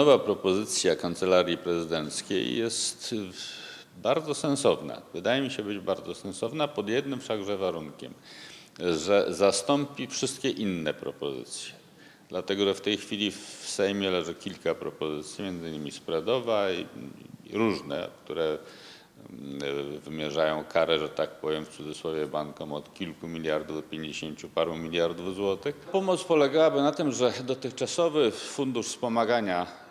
Nowa propozycja Kancelarii Prezydenckiej jest y, bardzo sensowna. Wydaje mi się być bardzo sensowna pod jednym wszakże warunkiem, że zastąpi wszystkie inne propozycje. Dlatego, że w tej chwili w Sejmie leży kilka propozycji, między innymi spreadowa i, i różne, które mm, wymierzają karę, że tak powiem w cudzysłowie bankom od kilku miliardów do pięćdziesięciu paru miliardów złotych. Pomoc polegałaby na tym, że dotychczasowy fundusz wspomagania y, y,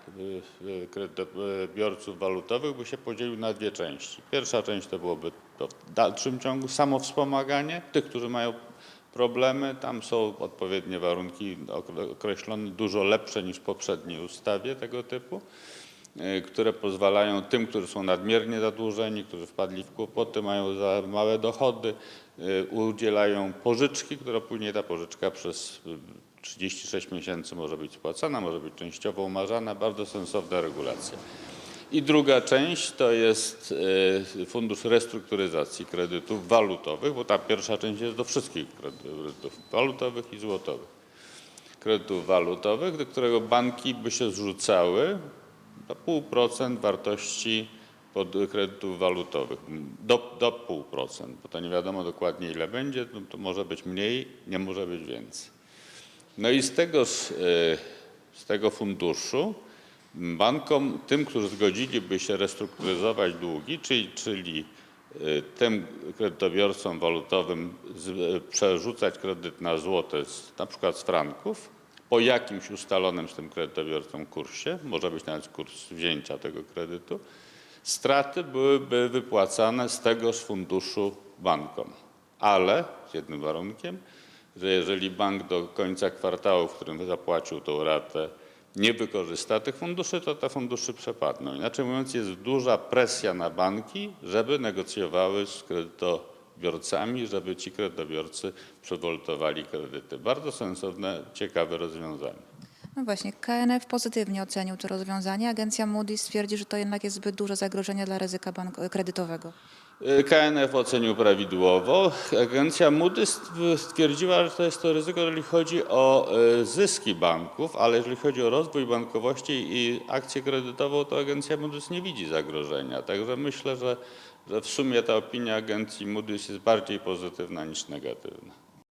kredytobiorców walutowych by się podzielił na dwie części. Pierwsza część to byłoby to w dalszym ciągu samo wspomaganie tych, którzy mają problemy. Tam są odpowiednie warunki okre- określone, dużo lepsze niż w poprzedniej ustawie tego typu y, które pozwalają tym, którzy są nadmiernie zadłużeni, którzy wpadli w kłopoty, mają za małe dochody, udzielają pożyczki, która później ta pożyczka przez 36 miesięcy może być spłacana, może być częściowo umarzana. Bardzo sensowna regulacja. I druga część to jest y, Fundusz Restrukturyzacji Kredytów Walutowych, bo ta pierwsza część jest do wszystkich kredytów walutowych i złotowych kredytów walutowych, do którego banki by się zrzucały do 0,5% wartości pod kredytów walutowych. Do, do 0,5%, bo to nie wiadomo dokładnie ile będzie, no to może być mniej, nie może być więcej. No i z tego, z, y, z tego funduszu bankom, tym, którzy zgodziliby się restrukturyzować długi, czyli, czyli y, tym kredytobiorcom walutowym z, y, przerzucać kredyt na złote, z, na przykład z franków, po jakimś ustalonym z tym kredytobiorcą kursie, może być nawet kurs wzięcia tego kredytu, straty byłyby wypłacane z tegoż funduszu bankom. Ale z jednym warunkiem, że jeżeli bank do końca kwartału, w którym zapłacił tą ratę, nie wykorzysta tych funduszy, to te fundusze przepadną. Inaczej mówiąc, jest duża presja na banki, żeby negocjowały z kredytobiorcami, żeby ci kredytobiorcy przewoltowali kredyty. Bardzo sensowne, ciekawe rozwiązanie. No właśnie, KNF pozytywnie ocenił to rozwiązanie. Agencja Moody's stwierdzi, że to jednak jest zbyt duże zagrożenie dla ryzyka bank- kredytowego. Y, KNF ocenił prawidłowo. Agencja Moody's st- stwierdziła, że to jest to ryzyko, jeżeli chodzi o y, zyski banków, ale jeżeli chodzi o rozwój bankowości i akcję kredytową, to agencja Moody's nie widzi zagrożenia. Także myślę, że, że w sumie ta opinia agencji Moody's jest bardziej pozytywna niż negatywna.